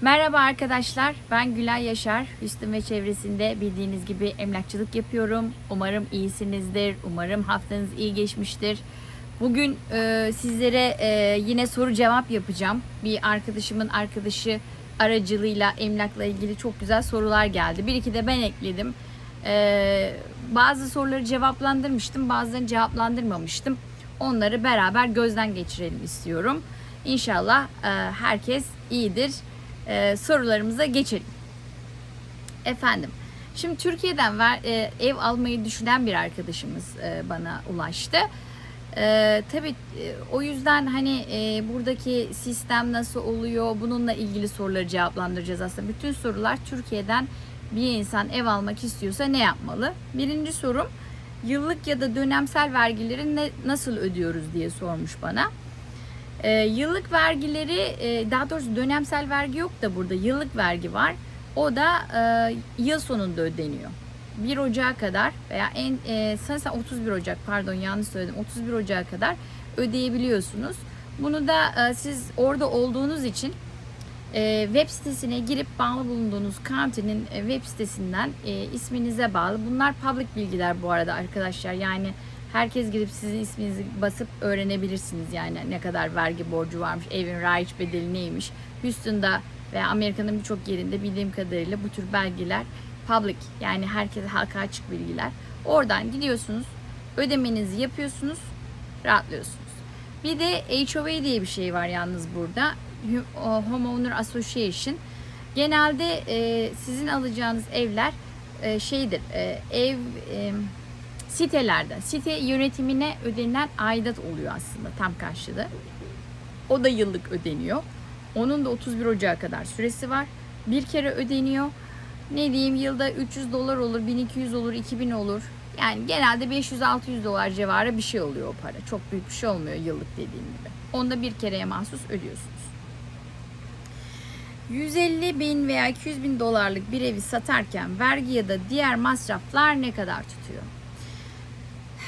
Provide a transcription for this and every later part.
Merhaba arkadaşlar, ben Gülay Yaşar. Hüsnü ve çevresinde bildiğiniz gibi emlakçılık yapıyorum. Umarım iyisinizdir, umarım haftanız iyi geçmiştir. Bugün e, sizlere e, yine soru cevap yapacağım. Bir arkadaşımın arkadaşı aracılığıyla emlakla ilgili çok güzel sorular geldi. Bir iki de ben ekledim. E, bazı soruları cevaplandırmıştım, bazılarını cevaplandırmamıştım. Onları beraber gözden geçirelim istiyorum. İnşallah e, herkes iyidir. E, sorularımıza geçelim. Efendim, şimdi Türkiye'den ver, e, ev almayı düşünen bir arkadaşımız e, bana ulaştı. E, tabii e, o yüzden hani e, buradaki sistem nasıl oluyor bununla ilgili soruları cevaplandıracağız aslında. Bütün sorular Türkiye'den bir insan ev almak istiyorsa ne yapmalı? Birinci sorum yıllık ya da dönemsel vergileri ne, nasıl ödüyoruz diye sormuş bana. Ee, yıllık vergileri, e, daha doğrusu dönemsel vergi yok da burada yıllık vergi var. O da e, yıl sonunda ödeniyor. 1 Ocağı kadar veya en e, sanırsam 31 Ocak pardon yanlış söyledim 31 Ocağı kadar ödeyebiliyorsunuz. Bunu da e, siz orada olduğunuz için e, web sitesine girip bağlı bulunduğunuz county'nin e, web sitesinden e, isminize bağlı. Bunlar public bilgiler bu arada arkadaşlar. Yani herkes girip sizin isminizi basıp öğrenebilirsiniz yani ne kadar vergi borcu varmış, evin raiç bedeli neymiş. Houston'da veya Amerika'nın birçok yerinde bildiğim kadarıyla bu tür belgeler public yani herkese halka açık bilgiler. Oradan gidiyorsunuz, ödemenizi yapıyorsunuz, rahatlıyorsunuz. Bir de HOA diye bir şey var yalnız burada. Homeowner Association. Genelde e, sizin alacağınız evler e, şeydir, e, ev sitelerde, site yönetimine ödenilen aidat oluyor aslında tam karşılığı. O da yıllık ödeniyor. Onun da 31 Ocağı kadar süresi var. Bir kere ödeniyor. Ne diyeyim yılda 300 dolar olur, 1200 olur, 2000 olur. Yani genelde 500-600 dolar civarı bir şey oluyor o para. Çok büyük bir şey olmuyor yıllık dediğim gibi. Onda bir kereye mahsus ödüyorsunuz. 150 bin veya 200 bin dolarlık bir evi satarken vergi ya da diğer masraflar ne kadar tutuyor?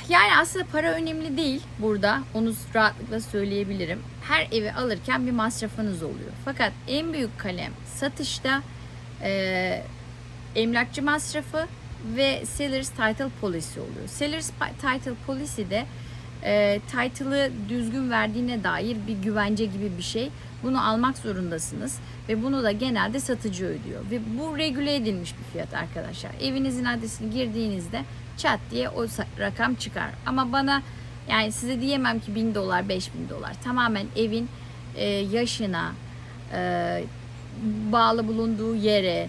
Yani aslında para önemli değil burada. Onu rahatlıkla söyleyebilirim. Her evi alırken bir masrafınız oluyor. Fakat en büyük kalem satışta e, emlakçı masrafı ve seller's title policy oluyor. Seller's title policy de e, title'ı düzgün verdiğine dair bir güvence gibi bir şey. Bunu almak zorundasınız ve bunu da genelde satıcı ödüyor. Ve bu regüle edilmiş bir fiyat arkadaşlar. Evinizin adresini girdiğinizde çat diye o rakam çıkar. Ama bana yani size diyemem ki 1000 dolar 5000 dolar. Tamamen evin e, yaşına, e, bağlı bulunduğu yere,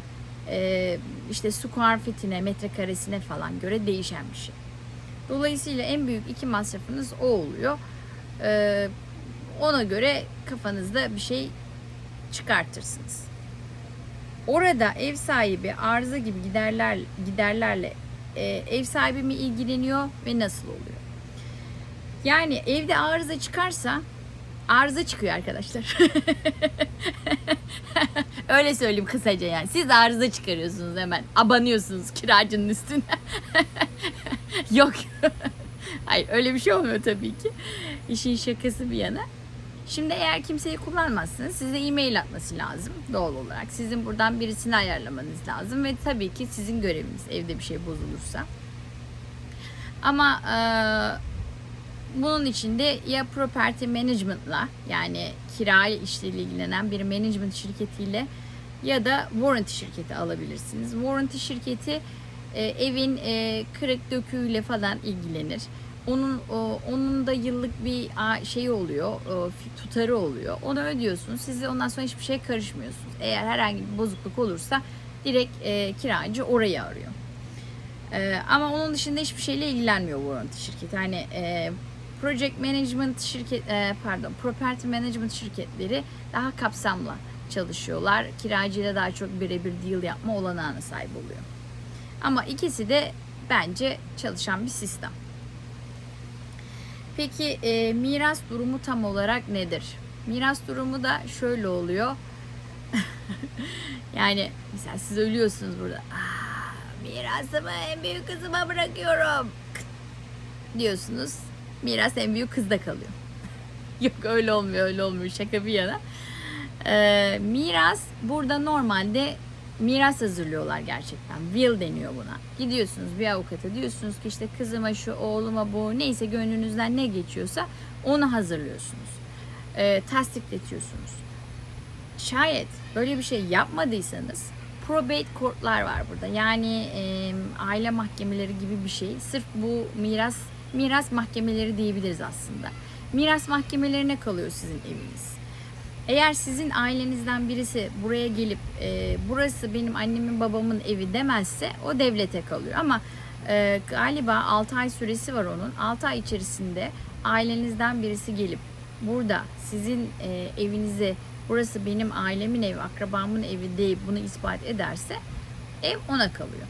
e, işte square feet'ine, metrekaresine falan göre değişen bir şey. Dolayısıyla en büyük iki masrafınız o oluyor. E, ona göre kafanızda bir şey çıkartırsınız. Orada ev sahibi arıza gibi giderler giderlerle e, ev sahibi mi ilgileniyor ve nasıl oluyor? Yani evde arıza çıkarsa arıza çıkıyor arkadaşlar. Öyle söyleyeyim kısaca yani. Siz arıza çıkarıyorsunuz hemen. Abanıyorsunuz kiracının üstüne. Yok. Hayır öyle bir şey olmuyor tabii ki. İşin şakası bir yana. Şimdi eğer kimseyi kullanmazsınız size e-mail atması lazım doğal olarak. Sizin buradan birisini ayarlamanız lazım ve tabii ki sizin göreviniz evde bir şey bozulursa. Ama e, bunun için de ya property management'la yani kiraya işleriyle ilgilenen bir management şirketiyle ya da warranty şirketi alabilirsiniz. Warranty şirketi e, evin e, kırık döküğüyle falan ilgilenir. Onun onun da yıllık bir şey oluyor, tutarı oluyor. Onu ödüyorsunuz. Size ondan sonra hiçbir şey karışmıyorsunuz. Eğer herhangi bir bozukluk olursa direkt e, kiracı orayı arıyor. E, ama onun dışında hiçbir şeyle ilgilenmiyor warranty şirketi. Hani e, project management şirket pardon, property management şirketleri daha kapsamlı çalışıyorlar. Kiracıyla daha çok birebir deal yapma olanağına sahip oluyor. Ama ikisi de bence çalışan bir sistem. Peki e, miras durumu tam olarak nedir? Miras durumu da şöyle oluyor. yani mesela siz ölüyorsunuz burada. Mirasımı en büyük kızıma bırakıyorum. Diyorsunuz. Miras en büyük kızda kalıyor. Yok öyle olmuyor öyle olmuyor şaka bir yana. Ee, miras burada normalde miras hazırlıyorlar gerçekten. Will deniyor buna. Gidiyorsunuz bir avukata diyorsunuz ki işte kızıma şu oğluma bu neyse gönlünüzden ne geçiyorsa onu hazırlıyorsunuz. Ee, tasdikletiyorsunuz. Şayet böyle bir şey yapmadıysanız probate court'lar var burada. Yani e, aile mahkemeleri gibi bir şey. Sırf bu miras miras mahkemeleri diyebiliriz aslında. Miras mahkemelerine kalıyor sizin eviniz. Eğer sizin ailenizden birisi buraya gelip e, burası benim annemin babamın evi demezse o devlete kalıyor. Ama e, galiba 6 ay süresi var onun. 6 ay içerisinde ailenizden birisi gelip burada sizin e, evinize burası benim ailemin evi, akrabamın evi deyip bunu ispat ederse ev ona kalıyor.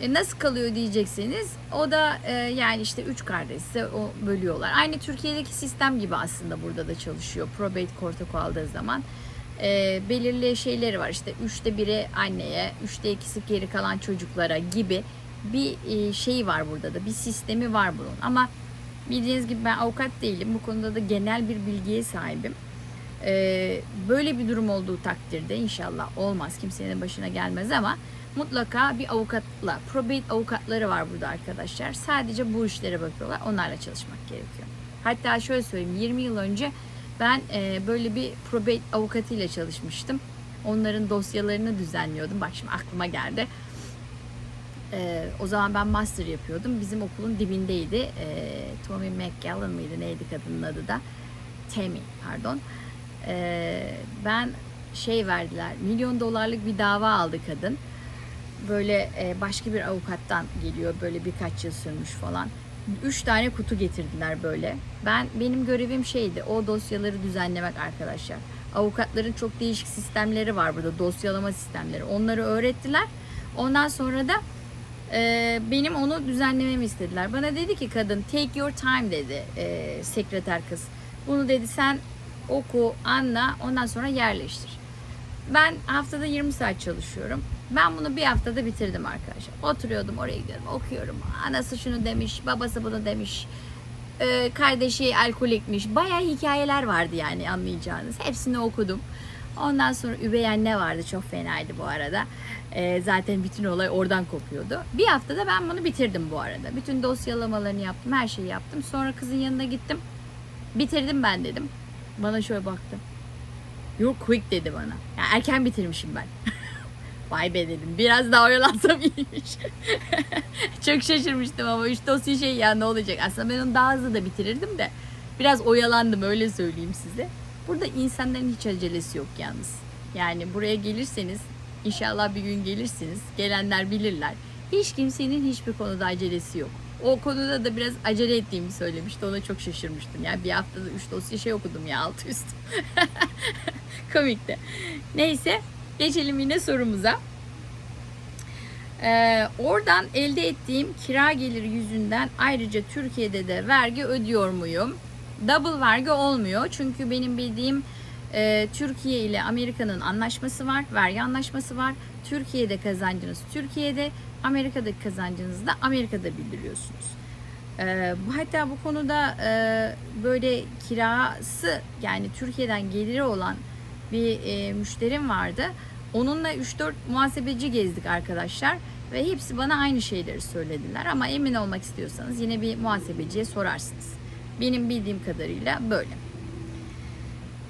E, nasıl kalıyor diyecekseniz o da e, yani işte üç kardeşse o bölüyorlar. Aynı Türkiye'deki sistem gibi aslında burada da çalışıyor. Probate court'a kaldığı zaman e, belirli şeyleri var. İşte üçte biri anneye, üçte ikisi geri kalan çocuklara gibi bir e, şey var burada da. Bir sistemi var bunun. Ama bildiğiniz gibi ben avukat değilim. Bu konuda da genel bir bilgiye sahibim. Ee, böyle bir durum olduğu takdirde inşallah olmaz kimsenin başına gelmez ama mutlaka bir avukatla probate avukatları var burada arkadaşlar sadece bu işlere bakıyorlar onlarla çalışmak gerekiyor hatta şöyle söyleyeyim 20 yıl önce ben e, böyle bir probate avukatıyla çalışmıştım onların dosyalarını düzenliyordum bak şimdi aklıma geldi ee, o zaman ben master yapıyordum. Bizim okulun dibindeydi. Ee, Tommy McGallan mıydı neydi kadının adı da? Tammy pardon. Ben şey verdiler. Milyon dolarlık bir dava aldı kadın. Böyle e, başka bir avukattan geliyor. Böyle birkaç yıl sürmüş falan. Üç tane kutu getirdiler böyle. Ben benim görevim şeydi. O dosyaları düzenlemek arkadaşlar. Avukatların çok değişik sistemleri var burada. Dosyalama sistemleri. Onları öğrettiler. Ondan sonra da e, benim onu düzenlememi istediler. Bana dedi ki kadın take your time dedi e, sekreter kız. Bunu dedi sen oku, anla, ondan sonra yerleştir. Ben haftada 20 saat çalışıyorum. Ben bunu bir haftada bitirdim arkadaşlar. Oturuyordum oraya gidiyorum, okuyorum. Anası şunu demiş, babası bunu demiş. Ee, kardeşi alkolikmiş. Bayağı hikayeler vardı yani anlayacağınız. Hepsini okudum. Ondan sonra üvey anne vardı. Çok fenaydı bu arada. Ee, zaten bütün olay oradan kopuyordu. Bir haftada ben bunu bitirdim bu arada. Bütün dosyalamalarını yaptım. Her şeyi yaptım. Sonra kızın yanına gittim. Bitirdim ben dedim. Bana şöyle baktı. You're quick dedi bana. Yani erken bitirmişim ben. Vay be dedim. Biraz daha oyalansam iyiymiş. Çok şaşırmıştım ama üç dosya şey ya ne olacak. Aslında ben onu daha hızlı da bitirirdim de. Biraz oyalandım öyle söyleyeyim size. Burada insanların hiç acelesi yok yalnız. Yani buraya gelirseniz inşallah bir gün gelirsiniz. Gelenler bilirler. Hiç kimsenin hiçbir konuda acelesi yok. O konuda da biraz acele ettiğimi söylemişti. Ona çok şaşırmıştım. Yani bir haftada üç dosya şey okudum ya altı üst. Komikti. Neyse geçelim yine sorumuza. Ee, oradan elde ettiğim kira geliri yüzünden ayrıca Türkiye'de de vergi ödüyor muyum? Double vergi olmuyor. Çünkü benim bildiğim e, Türkiye ile Amerika'nın anlaşması var. Vergi anlaşması var. Türkiye'de kazancınız Türkiye'de, Amerika'daki kazancınızı da Amerika'da bildiriyorsunuz. Ee, bu hatta bu konuda e, böyle kirası yani Türkiye'den geliri olan bir e, müşterim vardı. Onunla 3-4 muhasebeci gezdik arkadaşlar ve hepsi bana aynı şeyleri söylediler ama emin olmak istiyorsanız yine bir muhasebeciye sorarsınız. Benim bildiğim kadarıyla böyle.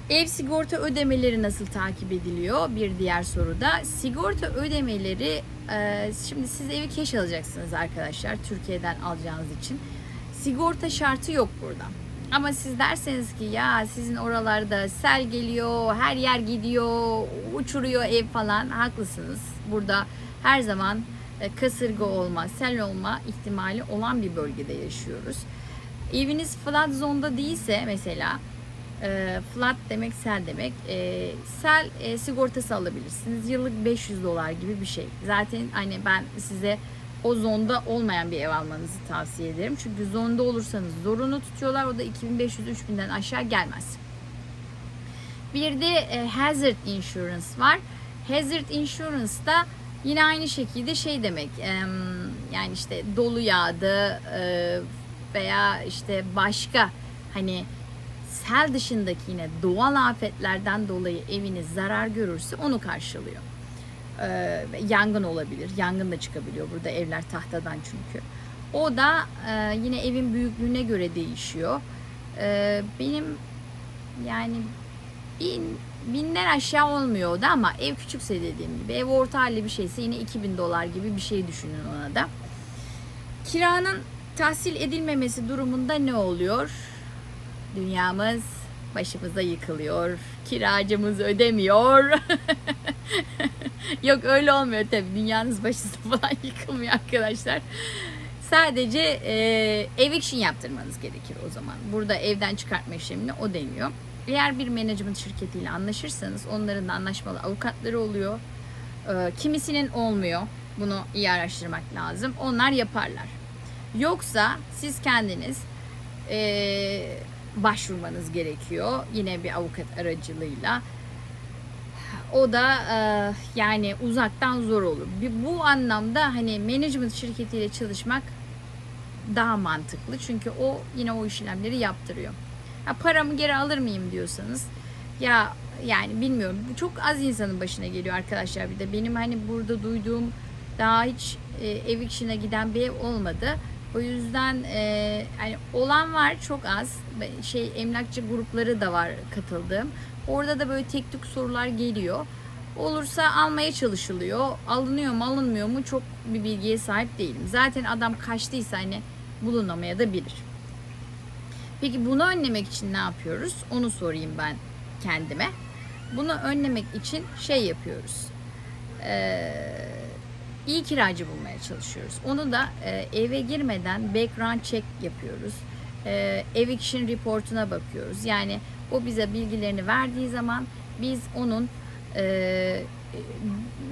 Ev sigorta ödemeleri nasıl takip ediliyor? Bir diğer soruda. Sigorta ödemeleri e, şimdi siz evi keş alacaksınız arkadaşlar Türkiye'den alacağınız için. Sigorta şartı yok burada. Ama siz derseniz ki ya sizin oralarda sel geliyor, her yer gidiyor, uçuruyor ev falan haklısınız. Burada her zaman e, kasırga olma, sel olma ihtimali olan bir bölgede yaşıyoruz. Eviniz flood zonda değilse mesela e, flood demek sel demek. E, sel e, sigortası alabilirsiniz. Yıllık 500 dolar gibi bir şey. Zaten hani ben size o zonda olmayan bir ev almanızı tavsiye ederim. Çünkü zonda olursanız zorunlu tutuyorlar. O da 2500-3000'den aşağı gelmez. Bir de e, hazard insurance var. Hazard insurance da yine aynı şekilde şey demek. E, yani işte dolu yağdı e, veya işte başka hani sel dışındaki yine doğal afetlerden dolayı eviniz zarar görürse onu karşılıyor. Ee, yangın olabilir. Yangın da çıkabiliyor burada evler tahtadan çünkü. O da e, yine evin büyüklüğüne göre değişiyor. Ee, benim yani bin, binden aşağı olmuyor o da ama ev küçükse dediğim gibi ev orta halli bir şeyse yine 2000 dolar gibi bir şey düşünün ona da. Kiranın tahsil edilmemesi durumunda ne oluyor? Dünyamız başımıza yıkılıyor. Kiracımız ödemiyor. Yok öyle olmuyor tabii. Dünyanız başınıza falan yıkılmıyor arkadaşlar. Sadece e, eviction yaptırmanız gerekir o zaman. Burada evden çıkartma işlemini o deniyor. Eğer bir management şirketiyle anlaşırsanız onların da anlaşmalı avukatları oluyor. E, kimisinin olmuyor. Bunu iyi araştırmak lazım. Onlar yaparlar. Yoksa siz kendiniz e, başvurmanız gerekiyor. Yine bir avukat aracılığıyla. O da e, yani uzaktan zor olur. Bu anlamda hani management şirketiyle çalışmak daha mantıklı. Çünkü o yine o işlemleri yaptırıyor. Ha, paramı geri alır mıyım diyorsanız ya yani bilmiyorum. Bu çok az insanın başına geliyor arkadaşlar bir de. Benim hani burada duyduğum daha hiç e, eviction'a giden bir ev olmadı. O yüzden e, yani olan var çok az. Şey emlakçı grupları da var katıldığım. Orada da böyle tek tük sorular geliyor. Olursa almaya çalışılıyor. Alınıyor mu alınmıyor mu çok bir bilgiye sahip değilim. Zaten adam kaçtıysa hani bulunamaya da bilir. Peki bunu önlemek için ne yapıyoruz? Onu sorayım ben kendime. Bunu önlemek için şey yapıyoruz. Ee, iyi kiracı bulmaya çalışıyoruz. Onu da e, eve girmeden background check yapıyoruz. E, eviction reportuna bakıyoruz. Yani o bize bilgilerini verdiği zaman biz onun e,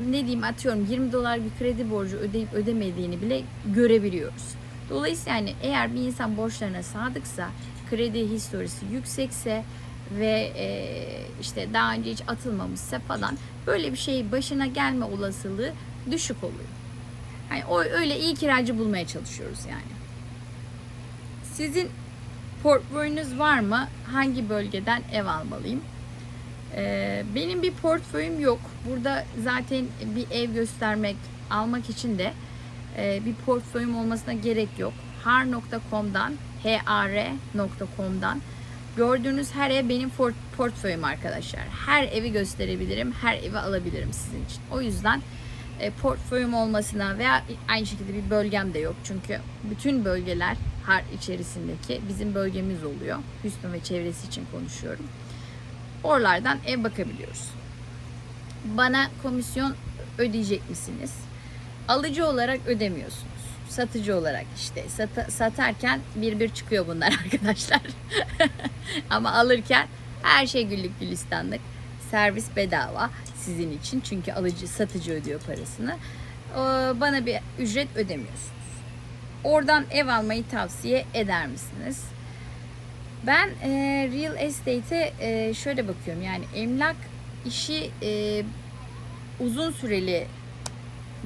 ne diyeyim atıyorum 20 dolar bir kredi borcu ödeyip ödemediğini bile görebiliyoruz. Dolayısıyla yani eğer bir insan borçlarına sadıksa, kredi historisi yüksekse ve e, işte daha önce hiç atılmamışsa falan böyle bir şey başına gelme olasılığı düşük oluyor. Yani o öyle iyi kiracı bulmaya çalışıyoruz yani. Sizin portföyünüz var mı? Hangi bölgeden ev almalıyım? Ee, benim bir portföyüm yok. Burada zaten bir ev göstermek, almak için de e, bir portföyüm olmasına gerek yok. har.com'dan, har.com'dan gördüğünüz her ev benim port- portföyüm arkadaşlar. Her evi gösterebilirim, her evi alabilirim sizin için. O yüzden e, portföyüm olmasına veya aynı şekilde bir bölgem de yok. Çünkü bütün bölgeler har içerisindeki bizim bölgemiz oluyor. Houston ve çevresi için konuşuyorum. Oralardan ev bakabiliyoruz. Bana komisyon ödeyecek misiniz? Alıcı olarak ödemiyorsunuz. Satıcı olarak işte sata- satarken bir bir çıkıyor bunlar arkadaşlar. Ama alırken her şey güllük gülistanlık. Servis bedava sizin için çünkü alıcı satıcı ödüyor parasını. Ee, Bana bir ücret ödemiyorsunuz. Oradan ev almayı tavsiye eder misiniz? Ben e, real estate'e e, şöyle bakıyorum yani emlak işi e, uzun süreli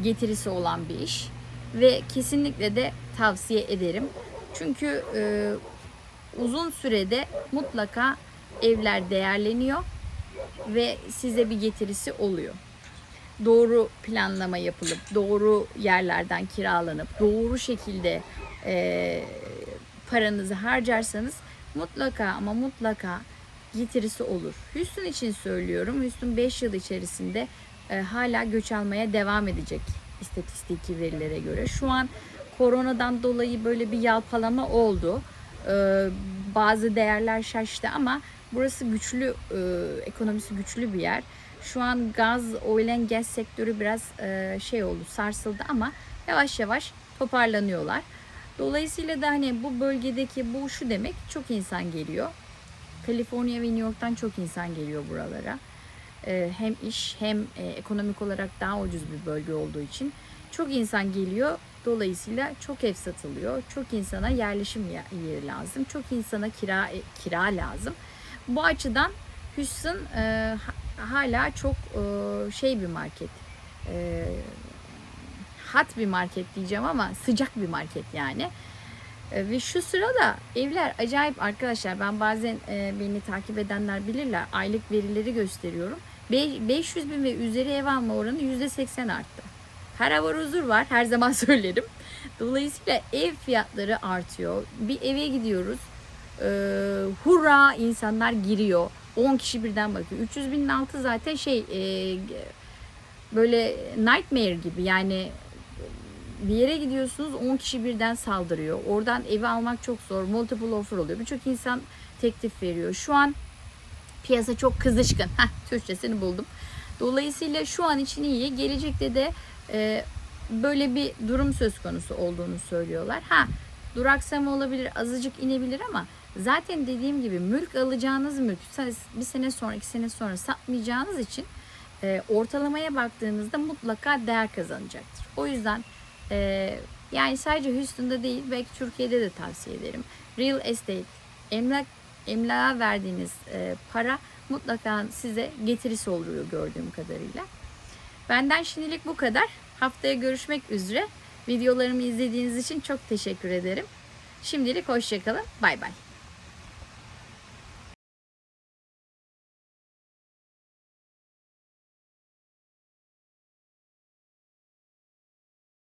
getirisi olan bir iş ve kesinlikle de tavsiye ederim. Çünkü e, uzun sürede mutlaka evler değerleniyor ve size bir getirisi oluyor. Doğru planlama yapılıp, doğru yerlerden kiralanıp, doğru şekilde e, paranızı harcarsanız mutlaka ama mutlaka getirisi olur. Houston için söylüyorum. Houston 5 yıl içerisinde e, hala göç almaya devam edecek istatistiki verilere göre. Şu an koronadan dolayı böyle bir yalpalama oldu. E, bazı değerler şaştı ama burası güçlü, e, ekonomisi güçlü bir yer. Şu an gaz, oil and gas sektörü biraz e, şey oldu, sarsıldı ama yavaş yavaş toparlanıyorlar. Dolayısıyla da hani bu bölgedeki bu şu demek çok insan geliyor. Kaliforniya ve New York'tan çok insan geliyor buralara. Ee, hem iş hem e, ekonomik olarak daha ucuz bir bölge olduğu için çok insan geliyor. Dolayısıyla çok ev satılıyor. Çok insana yerleşim yeri lazım. Çok insana kira e, kira lazım. Bu açıdan Houston e, hala çok e, şey bir market. E, hat bir market diyeceğim ama sıcak bir market yani. E, ve şu sırada evler acayip arkadaşlar. Ben bazen beni takip edenler bilirler. Aylık verileri gösteriyorum. Be- 500 bin ve üzeri ev alma oranı %80 arttı. Para var huzur var her zaman söylerim. Dolayısıyla ev fiyatları artıyor. Bir eve gidiyoruz. E, hurra insanlar giriyor. 10 kişi birden bakıyor. 300 binin altı zaten şey e, böyle nightmare gibi yani bir yere gidiyorsunuz 10 kişi birden saldırıyor. Oradan evi almak çok zor. Multiple offer oluyor. Birçok insan teklif veriyor. Şu an piyasa çok kızışkın. Heh, Türkçesini buldum. Dolayısıyla şu an için iyi. Gelecekte de e, böyle bir durum söz konusu olduğunu söylüyorlar. Ha duraksama olabilir, azıcık inebilir ama zaten dediğim gibi mülk alacağınız mülk bir sene sonra, iki sene sonra satmayacağınız için e, ortalamaya baktığınızda mutlaka değer kazanacaktır. O yüzden e, yani sadece Houston'da değil belki Türkiye'de de tavsiye ederim. Real estate, emlak emlağa verdiğiniz e, para mutlaka size getirisi oluyor gördüğüm kadarıyla. Benden şimdilik bu kadar. Haftaya görüşmek üzere. Videolarımı izlediğiniz için çok teşekkür ederim. Şimdilik hoşçakalın. Bay bay.